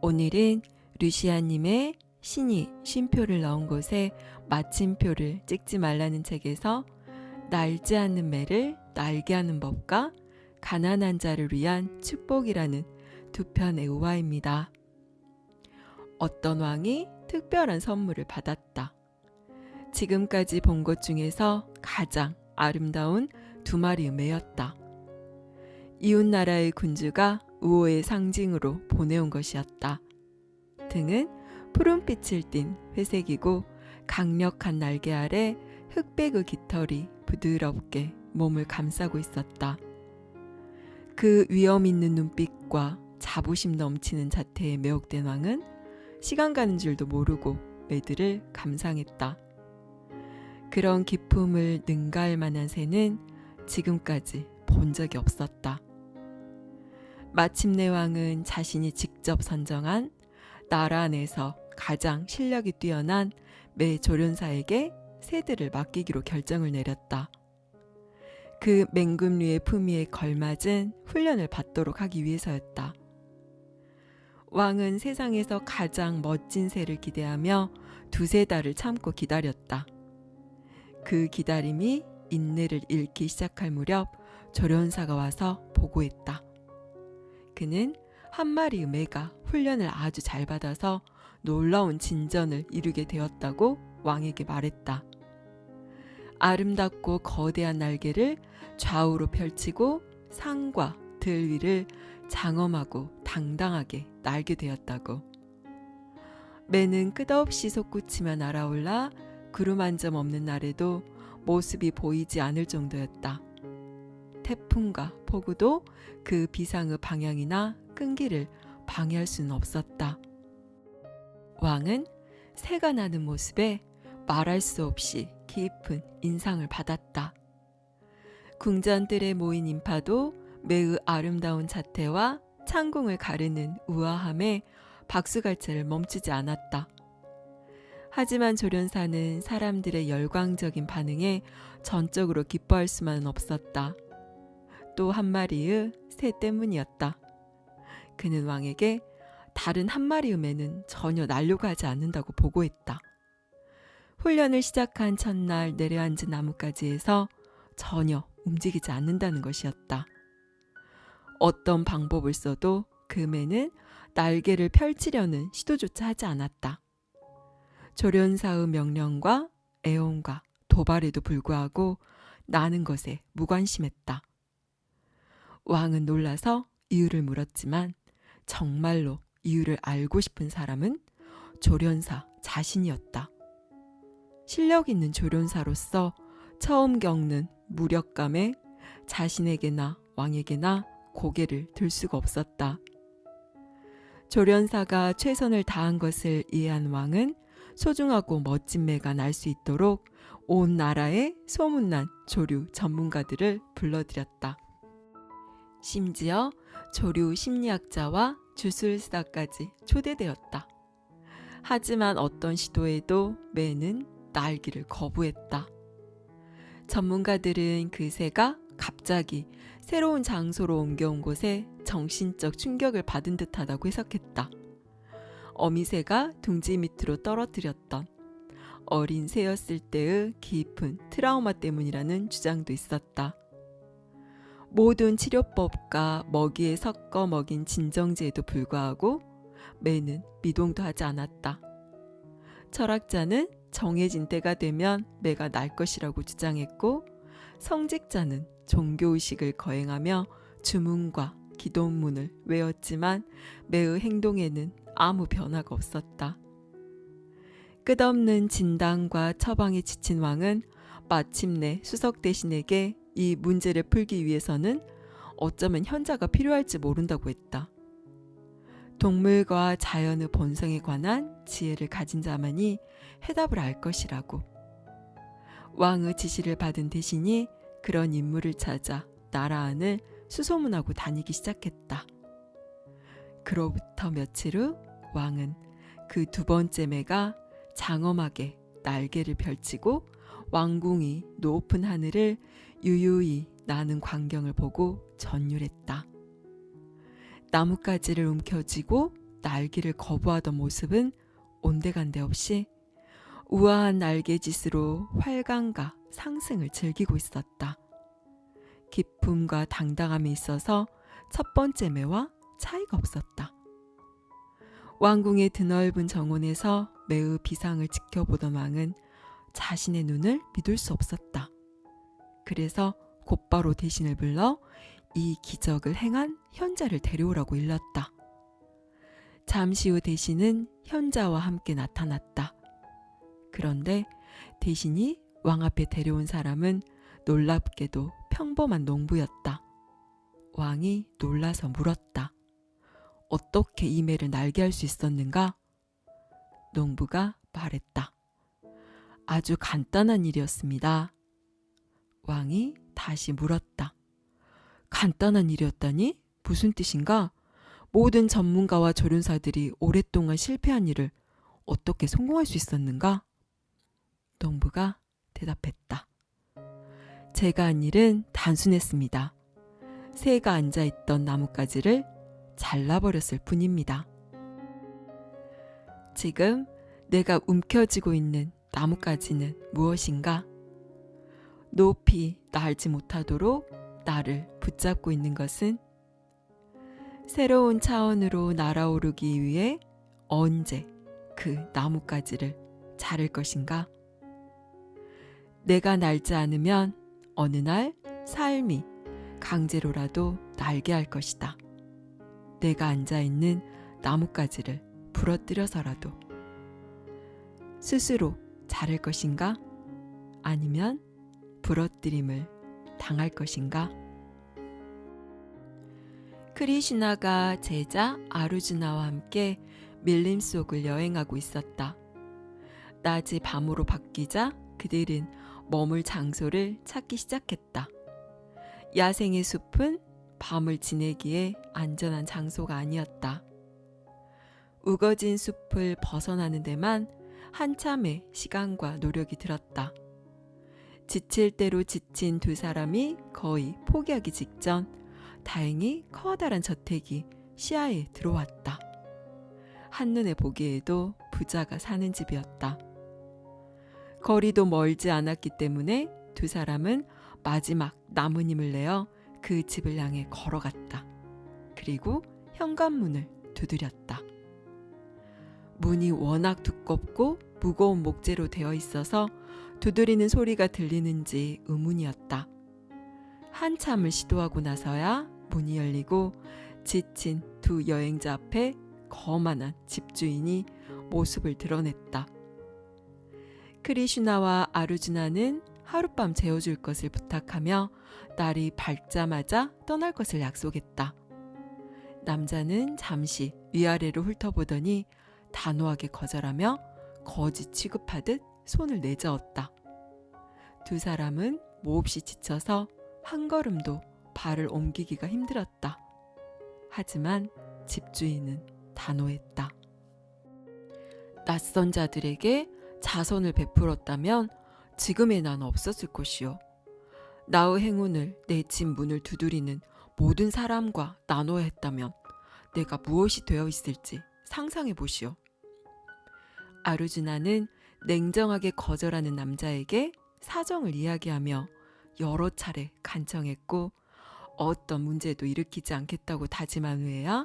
오늘은 루시아님의 신이 쉼표를 넣은 곳에 마침표를 찍지 말라는 책에서 날지 않는 매를 날게 하는 법과 가난한 자를 위한 축복이라는 두 편의 우화입니다. 어떤 왕이 특별한 선물을 받았다. 지금까지 본 것 중에서 가장 아름다운 두 마리의 매였다. 이웃 나라의 군주가 우호의 상징으로 보내온 것이었다. 등은 푸른빛을 띤 회색이고 강력한 날개 아래 흑백의 깃털이 부드럽게 몸을 감싸고 있었다. 그 위험 있는 눈빛과 자부심 넘치는 자태에 매혹된 왕은 시간 가는 줄도 모르고 매들을 감상했다. 그런 기품을 능가할 만한 새는 지금까지 본 적이 없었다. 마침내 왕은 자신이 직접 선정한 나라 안에서 가장 실력이 뛰어난 매 조련사에게 새들을 맡기기로 결정을 내렸다. 그 맹금류의 품위에 걸맞은 훈련을 받도록 하기 위해서였다. 왕은 세상에서 가장 멋진 새를 기대하며 두세 달을 참고 기다렸다. 그 기다림이 인내를 잃기 시작할 무렵 조련사가 와서 보고했다. 그는 한 마리의 매가 훈련을 아주 잘 받아서 놀라운 진전을 이루게 되었다고 왕에게 말했다. 아름답고 거대한 날개를 좌우로 펼치고 상과 들 위를 장엄하고 당당하게 날게 되었다고. 매는 끝없이 솟구치며 날아올라 구름 한 점 없는 날에도 모습이 보이지 않을 정도였다. 태풍과 폭우도 그 비상의 방향이나 끈기를 방해할 수는 없었다. 왕은 새가 나는 모습에 말할 수 없이 깊은 인상을 받았다. 궁전들에 모인 인파도 매우 아름다운 자태와 창궁을 가르는 우아함에 박수갈채를 멈추지 않았다. 하지만 조련사는 사람들의 열광적인 반응에 전적으로 기뻐할 수만은 없었다. 또 한 마리의 새 때문이었다. 그는 왕에게 다른 한 마리의 매는 전혀 날려가지 않는다고 보고했다. 훈련을 시작한 첫날 내려앉은 나뭇가지에서 전혀 움직이지 않는다는 것이었다. 어떤 방법을 써도 그 매는 날개를 펼치려는 시도조차 하지 않았다. 조련사의 명령과 애원과 도발에도 불구하고 나는 것에 무관심했다. 왕은 놀라서 이유를 물었지만 정말로 이유를 알고 싶은 사람은 조련사 자신이었다. 실력 있는 조련사로서 처음 겪는 무력감에 자신에게나 왕에게나 고개를 들 수가 없었다. 조련사가 최선을 다한 것을 이해한 왕은 소중하고 멋진 매가 날 수 있도록 온 나라에 소문난 조류 전문가들을 불러들였다. 심지어 조류 심리학자와 주술사까지 초대되었다. 하지만 어떤 시도에도 매는 날기를 거부했다. 전문가들은 그 새가 갑자기 새로운 장소로 옮겨온 곳에 정신적 충격을 받은 듯하다고 해석했다. 어미새가 둥지 밑으로 떨어뜨렸던 어린 새였을 때의 깊은 트라우마 때문이라는 주장도 있었다. 모든 치료법과 먹이에 섞어 먹인 진정제에도 불구하고 매는 미동도 하지 않았다. 철학자는 정해진 때가 되면 매가 날 것이라고 주장했고 성직자는 종교의식을 거행하며 주문과 기도문을 외웠지만 매의 행동에는 아무 변화가 없었다. 끝없는 진단과 처방에 지친 왕은 마침내 수석 대신에게 이 문제를 풀기 위해서는 어쩌면 현자가 필요할지 모른다고 했다. 동물과 자연의 본성에 관한 지혜를 가진 자만이 해답을 알 것이라고. 왕의 지시를 받은 대신이 그런 인물을 찾아 나라 안을 수소문하고 다니기 시작했다. 그로부터 며칠 후 왕은 그 두 번째 매가 장엄하게 날개를 펼치고 왕궁이 높은 하늘을 유유히 나는 광경을 보고 전율했다. 나뭇가지를 움켜쥐고 날기를 거부하던 모습은 온데간데 없이 우아한 날개짓으로 활강과 상승을 즐기고 있었다. 기품과 당당함이 있어서 첫 번째 매와 차이가 없었다. 왕궁의 드넓은 정원에서 매우 비상을 지켜보던 왕은 자신의 눈을 믿을 수 없었다. 그래서 곧바로 대신을 불러 이 기적을 행한 현자를 데려오라고 일렀다. 잠시 후 대신은 현자와 함께 나타났다. 그런데 대신이 왕 앞에 데려온 사람은 놀랍게도 평범한 농부였다. 왕이 놀라서 물었다. 어떻게 이 매를 날게 할 수 있었는가? 농부가 말했다. 아주 간단한 일이었습니다. 왕이 다시 물었다. 간단한 일이었다니? 무슨 뜻인가? 모든 전문가와 조련사들이 오랫동안 실패한 일을 어떻게 성공할 수 있었는가? 농부가 대답했다. 제가 한 일은 단순했습니다. 새가 앉아 있던 나뭇가지를 잘라버렸을 뿐입니다. 지금 내가 움켜쥐고 있는 나뭇가지는 무엇인가? 높이 날지 못하도록 나를 붙잡고 있는 것은 새로운 차원으로 날아오르기 위해 언제 그 나뭇가지를 자를 것인가? 내가 날지 않으면 어느 날 삶이 강제로라도 날게 할 것이다. 내가 앉아 있는 나뭇가지를 부러뜨려서라도 스스로 자를 것인가? 아니면 부러뜨림을 당할 것인가? 크리시나가 제자 아루즈나와 함께 밀림 속을 여행하고 있었다. 낮이 밤으로 바뀌자 그들은 머물 장소를 찾기 시작했다. 야생의 숲은 밤을 지내기에 안전한 장소가 아니었다. 우거진 숲을 벗어나는 데만 한참의 시간과 노력이 들었다. 지칠 대로 지친 두 사람이 거의 포기하기 직전 다행히 커다란 저택이 시야에 들어왔다. 한눈에 보기에도 부자가 사는 집이었다. 거리도 멀지 않았기 때문에 두 사람은 마지막 나무님을 내어 그 집을 향해 걸어갔다. 그리고 현관문을 두드렸다. 문이 워낙 두껍고 무거운 목재로 되어 있어서 두드리는 소리가 들리는지 의문이었다. 한참을 시도하고 나서야 문이 열리고 지친 두 여행자 앞에 거만한 집주인이 모습을 드러냈다. 크리슈나와 아루즈나는 하룻밤 재워줄 것을 부탁하며 날이 밝자마자 떠날 것을 약속했다. 남자는 잠시 위아래로 훑어보더니 단호하게 거절하며 거지 취급하듯 손을 내저었다. 두 사람은 몹시 지쳐서 한 걸음도 발을 옮기기가 힘들었다. 하지만 집주인은 단호했다. 낯선 자들에게 자선을 베풀었다면 지금의 난 없었을 것이요. 나의 행운을 내 집 문을 두드리는 모든 사람과 나눠야 했다면 내가 무엇이 되어 있을지 상상해 보시오. 아루즈나는 냉정하게 거절하는 남자에게 사정을 이야기하며 여러 차례 간청했고 어떤 문제도 일으키지 않겠다고 다짐한 후에야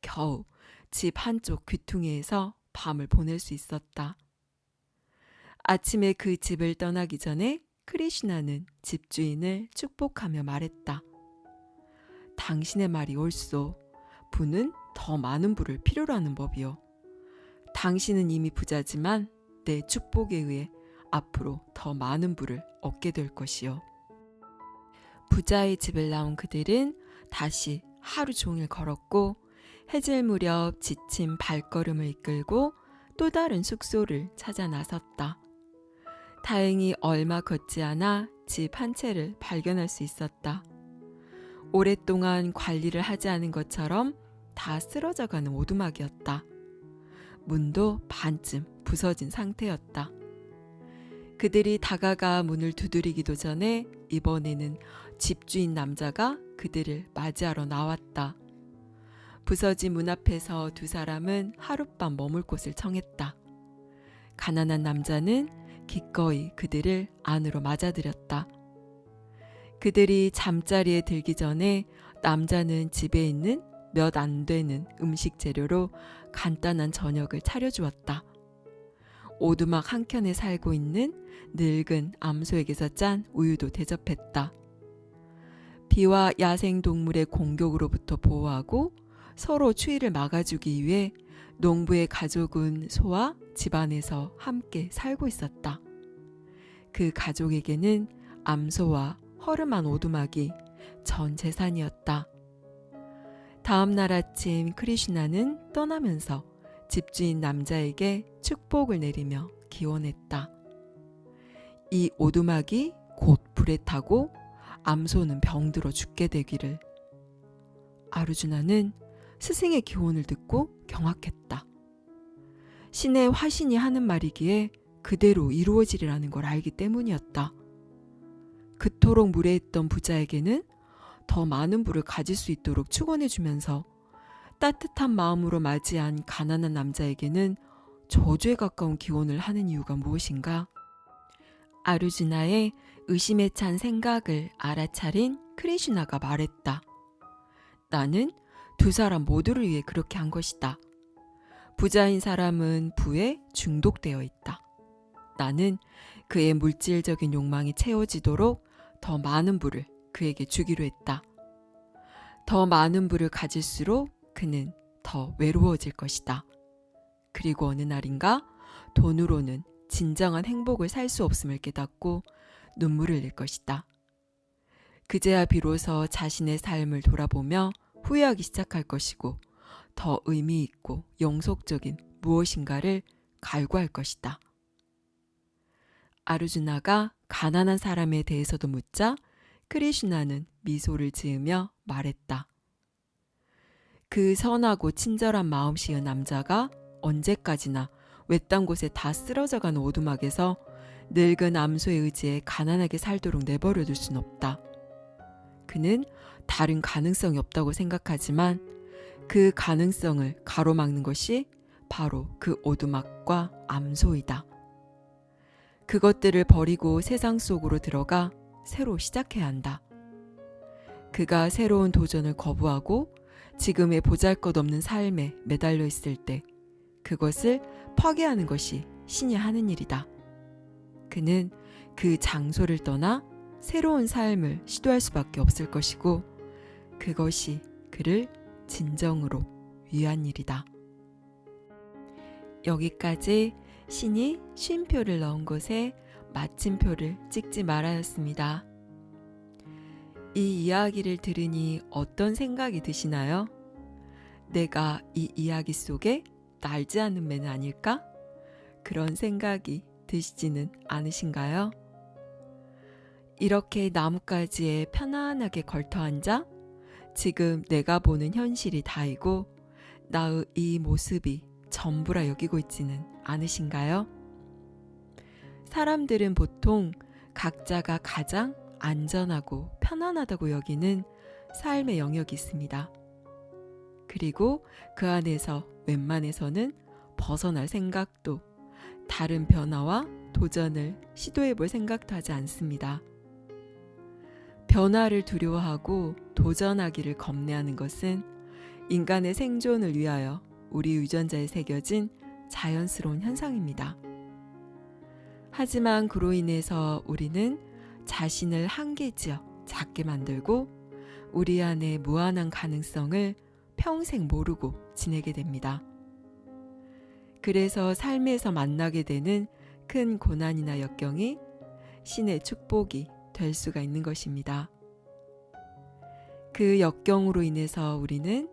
겨우 집 한쪽 귀퉁이에서 밤을 보낼 수 있었다. 아침에 그 집을 떠나기 전에 크리시나는 집주인을 축복하며 말했다. 당신의 말이 옳소. 부는 더 많은 부를 필요로 하는 법이요. 당신은 이미 부자지만 내 축복에 의해 앞으로 더 많은 부를 얻게 될 것이요. 부자의 집을 나온 그들은 다시 하루 종일 걸었고 해질 무렵 지친 발걸음을 이끌고 또 다른 숙소를 찾아 나섰다. 다행히 얼마 걷지 않아 집 한 채를 발견할 수 있었다. 오랫동안 관리를 하지 않은 것처럼 다 쓰러져가는 오두막이었다. 문도 반쯤 부서진 상태였다. 그들이 다가가 문을 두드리기도 전에 이번에는 집주인 남자가 그들을 맞이하러 나왔다. 부서진 문 앞에서 두 사람은 하룻밤 머물 곳을 청했다. 가난한 남자는 기꺼이 그들을 안으로 맞아들였다. 그들이 잠자리에 들기 전에 남자는 집에 있는 몇 안 되는 음식 재료로 간단한 저녁을 차려주었다. 오두막 한 켠에 살고 있는 늙은 암소에게서 짠 우유도 대접했다. 비와 야생 동물의 공격으로부터 보호하고 서로 추위를 막아주기 위해 농부의 가족은 소와 집안에서 함께 살고 있었다. 그 가족에게는 암소와 허름한 오두막이 전 재산이었다. 다음 날 아침 크리슈나는 떠나면서 집주인 남자에게 축복을 내리며 기원했다. 이 오두막이 곧 불에 타고 암소는 병들어 죽게 되기를. 아르주나는 스승의 기원을 듣고 경악했다. 신의 화신이 하는 말이기에 그대로 이루어지리라는 걸 알기 때문이었다. 그토록 무례했던 부자에게는 더 많은 부를 가질 수 있도록 축원해 주면서 따뜻한 마음으로 맞이한 가난한 남자에게는 저주에 가까운 기원을 하는 이유가 무엇인가? 아르주나의 의심에 찬 생각을 알아차린 크리슈나가 말했다. 나는 두 사람 모두를 위해 그렇게 한 것이다. 부자인 사람은 부에 중독되어 있다. 나는 그의 물질적인 욕망이 채워지도록 더 많은 부를 그에게 주기로 했다. 더 많은 부를 가질수록 그는 더 외로워질 것이다. 그리고 어느 날인가 돈으로는 진정한 행복을 살 수 없음을 깨닫고 눈물을 흘릴 것이다. 그제야 비로소 자신의 삶을 돌아보며 후회하기 시작할 것이고 더 의미 있고 영속적인 무엇인가를 갈구할 것이다. 아르주나가 가난한 사람에 대해서도 묻자 크리슈나는 미소를 지으며 말했다. 그 선하고 친절한 마음씨의 남자가 언제까지나 외딴 곳에 다 쓰러져가는 오두막에서 늙은 암소의 의지에 가난하게 살도록 내버려 둘 순 없다. 그는 다른 가능성이 없다고 생각하지만 그 가능성을 가로막는 것이 바로 그 오두막과 암소이다. 그것들을 버리고 세상 속으로 들어가 새로 시작해야 한다. 그가 새로운 도전을 거부하고 지금의 보잘 것 없는 삶에 매달려 있을 때 그것을 파괴하는 것이 신이 하는 일이다. 그는 그 장소를 떠나 새로운 삶을 시도할 수밖에 없을 것이고 그것이 그를 진정으로 위한 일이다. 여기까지 신이 쉼표를 넣은 곳에 마침표를 찍지 말아였습니다. 이 이야기를 들으니 어떤 생각이 드시나요? 내가 이 이야기 속에 날지 않는 매는 아닐까? 그런 생각이 드시지는 않으신가요? 이렇게 나뭇가지에 편안하게 걸터 앉아 지금 내가 보는 현실이 다이고 나의 이 모습이 전부라 여기고 있지는 않으신가요? 사람들은 보통 각자가 가장 안전하고 편안하다고 여기는 삶의 영역이 있습니다. 그리고 그 안에서 웬만해서는 벗어날 생각도 다른 변화와 도전을 시도해 볼 생각도 하지 않습니다. 변화를 두려워하고 도전하기를 겁내하는 것은 인간의 생존을 위하여 우리 유전자에 새겨진 자연스러운 현상입니다. 하지만 그로 인해서 우리는 자신을 한계지어 작게 만들고 우리 안에 무한한 가능성을 평생 모르고 지내게 됩니다. 그래서 삶에서 만나게 되는 큰 고난이나 역경이 신의 축복이 될 수가 있는 것입니다. 그 역경으로 인해서 우리는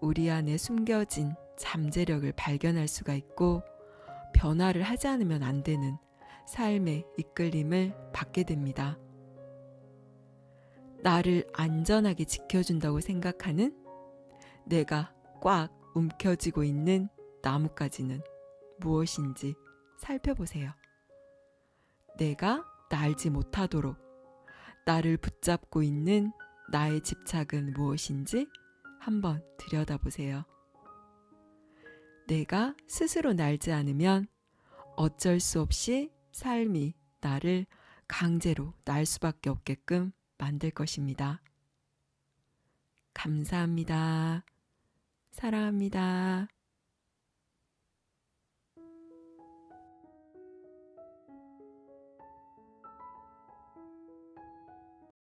우리 안에 숨겨진 잠재력을 발견할 수가 있고 변화를 하지 않으면 안 되는 삶의 이끌림을 받게 됩니다. 나를 안전하게 지켜준다고 생각하는 내가 꽉 움켜쥐고 있는 나뭇가지는 무엇인지 살펴보세요. 내가 날지 못하도록 나를 붙잡고 있는 나의 집착은 무엇인지 한번 들여다보세요. 내가 스스로 날지 않으면 어쩔 수 없이 삶이 나를 강제로 날 수밖에 없게끔 만들 것입니다. 감사합니다. 사랑합니다.